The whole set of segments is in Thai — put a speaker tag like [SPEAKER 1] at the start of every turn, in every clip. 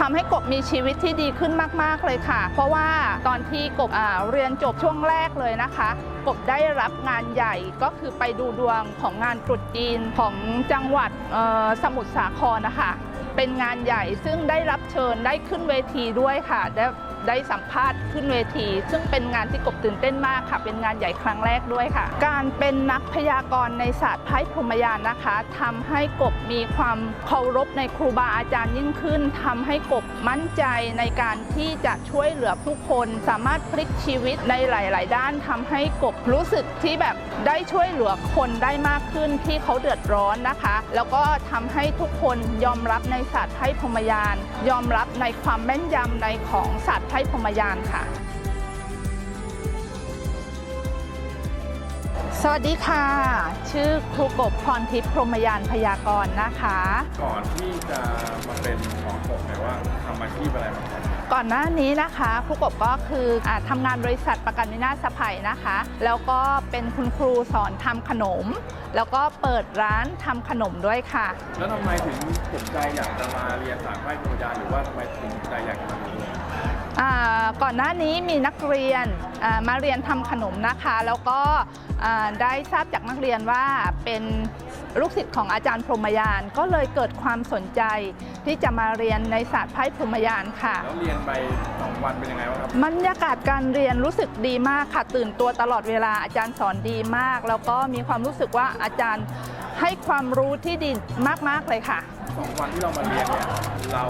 [SPEAKER 1] ทำให้กบมีชีวิตที่ดีขึ้นมาก ๆ เลยค่ะ เพราะว่าตอนที่กบเรียนจบช่วงแรกเลยนะคะ กบได้รับงานใหญ่ก็คือไปดูดวงของงานตรุษจีนของจังหวัดสมุทรสาครนะคะ เป็นงานใหญ่ซึ่งได้รับเชิญได้ขึ้นเวทีด้วยค่ะ ได้สัมภาษณ์ขึ้นเวที ซึ่งเป็นงานที่กบตื่นเต้นมากค่ะ เป็นงานใหญ่ครั้งแรกด้วยค่ะ การเป็นนักพยากรณ์ในศาสตร์ไพ่พรหมยานนะคะทำให้กบมีความเคารพในครูบาอาจารย์ยิ่งขึ้นทำให้กบมั่นใจในการที่จะช่วยเหลือผู้คน สามารถพลิกชีวิตในหลาย ๆ ด้านทำให้กบรู้สึกที่แบบได้ช่วยเหลือคนได้มากขึ้นที่เขาเดือดร้อนนะคะ แล้วก็ทำให้ทุกคนยอมรับในศาสตร์ไพ่พรหมยาน ยอมรับในความแม่นยำในของศาสตร์ไพ่พรหมยานค่ะ สวัสดีค่ะ ชื่อครูกบพรทิพย์พรหมยานพยากรณ์นะคะ
[SPEAKER 2] ก่อนที่จะมาเป็นหมอกบเนี่ยว่าทำอาชีพอะไรมาก่อน
[SPEAKER 1] ก่อนหน้านี้นะคะครูกบก็คืออาทำงานบริษัทประกันวินาศภัยนะคะ แล้วก็เป็นคุณครูสอนทำขนม แล้วก็เปิดร้านทำขนมด้วยค่ะ
[SPEAKER 2] แล้วทำไมถึงสนใจอยากจะมาเรียนสายไพ่ธรรมยานหรือว่าทำไมถึงสนใจอยากจะมาเรียน
[SPEAKER 1] อ่า ก่อนหน้านี้มีนักเรียนอ่ามาเรียนทำขนมนะคะ แล้วก็อ่าได้ทราบจากนักเรียนว่าเป็นลูกศิษย์ของอาจารย์พรหมยาน ก็เลยเกิดความสนใจที่จะมาเรียนในศาสตร์ไพ่พรหมยานค่ะ
[SPEAKER 2] แล้วเรียนไปสองวันเป็นยังไงบ้างครับ
[SPEAKER 1] บรรยากาศการเรียนรู้สึกดีมากค่ะ ตื่นตัวตลอดเวลาอาจารย์สอนดีมาก แล้วก็มีความรู้สึกว่าอาจารย์ให้ความรู้ที่ดีมากๆเลยค่ะ
[SPEAKER 2] สองวันที่เรามาเรียนเนี่ยเรา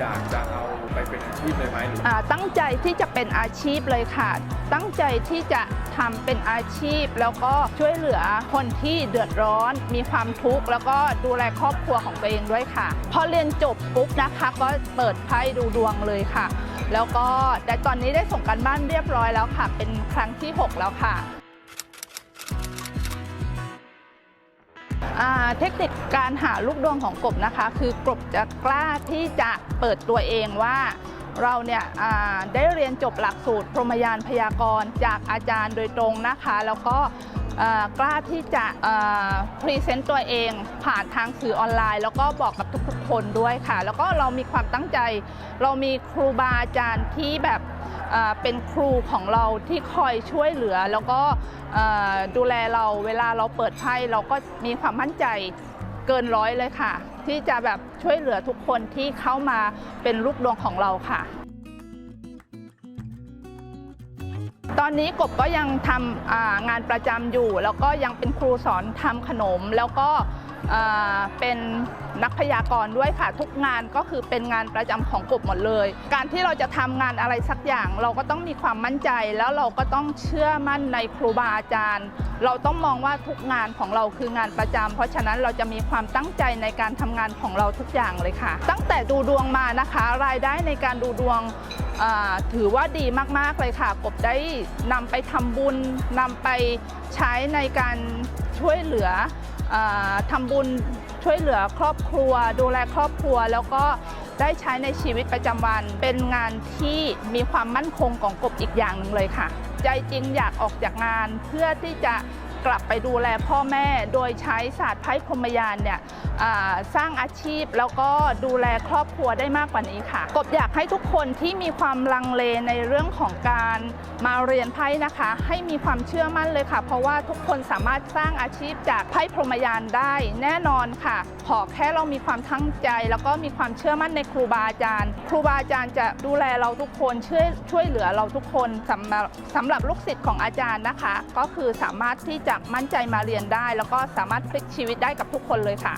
[SPEAKER 2] อยากจะเอาไปเป็นอาชีพเลยไหมหรือ
[SPEAKER 1] อ่าตั้งใจที่จะเป็นอาชีพเลยค่ะ ตั้งใจที่จะทำเป็นอาชีพ แล้วก็ช่วยเหลือคนที่เดือดร้อน มีความทุกข์แล้วก็ดูแลครอบครัวของตัวเองด้วยค่ะ พอเรียนจบปุ๊บนะคะ ก็เปิดไพ่ดูดวงเลยค่ะ แล้วก็แต่ตอนนี้ได้ส่งกันบ้านเรียบร้อยแล้วค่ะ เป็นครั้งที่ 6 แล้วค่ะ เทคนิคการหาลูกดวงของกบนะคะ คือกบจะกล้าที่จะเปิดตัวเองว่าเราเนี่ยได้เรียนจบหลักสูตรพรหมยานพยากรณ์จากอาจารย์โดยตรงนะคะ แล้วก็ กล้าที่จะพรีเซนต์ตัวเองผ่านทางสื่อออนไลน์ แล้วก็บอกกับทุกๆคนด้วยค่ะ แล้วก็เรามีความตั้งใจ เรามีครูบาอาจารย์ที่แบบเป็นครูของเราที่คอยช่วยเหลือ แล้วก็ดูแลเราเวลาเราเปิดไพ่เราก็มีความมั่นใจเกินร้อยเลยค่ะ ที่จะแบบช่วยเหลือทุกคนที่เข้ามาเป็นลูกดวงของเราค่ะ ตอนนี้กบก็ยังทำงานประจำอยู่ แล้วก็ยังเป็นครูสอนทำขนมแล้วก็ เป็นนักพยากรณ์ด้วยค่ะ ทุกงานก็คือเป็นงานประจำของกบหมดเลย การที่เราจะทำงานอะไรสักอย่าง เราก็ต้องมีความมั่นใจแล้วเราก็ต้องเชื่อมั่นในครูบาอาจารย์ เราต้องมองว่าทุกงานของเราคืองานประจำเพราะฉะนั้นเราจะมีความตั้งใจในการทำงานของเราทุกอย่างเลยค่ะ ตั้งแต่ดูดวงมานะคะ รายได้ในการดูดวงถือว่าดีมากๆเลยค่ะ กบได้นำไปทำบุญนำไปใช้ในการช่วยเหลือ ทำบุญช่วยเหลือครอบครัว ดูแลครอบครัว แล้วก็ได้ใช้ในชีวิตประจำวัน เป็นงานที่มีความมั่นคงของกบอีกอย่างหนึ่งเลยค่ะ ใจจริงอยากออกจากงานเพื่อที่จะ กลับไปดูแลพ่อแม่ โดยใช้ศาสตร์ไพ่พรมยานเนี่ยสร้างอาชีพแล้วก็ดูแลครอบครัวได้มากกว่านี้ค่ะ กบอยากให้ทุกคนที่มีความลังเลในเรื่องของการมาเรียนไพ่นะคะ ให้มีความเชื่อมั่นเลยค่ะ เพราะว่าทุกคนสามารถสร้างอาชีพจากไพ่พรมยานได้แน่นอนค่ะ ขอแค่เรามีความตั้งใจ แล้วก็มีความเชื่อมั่นในครูบาอาจารย์ ครูบาอาจารย์จะดูแลเราทุกคนช่วยช่วยเหลือเราทุกคนสำหรับสำหรับลูกศิษย์ของอาจารย์นะคะ ก็คือสามารถที่จะมั่นใจมาเรียนได้ แล้วก็สามารถพลิกชีวิตได้กับทุกคนเลยค่ะ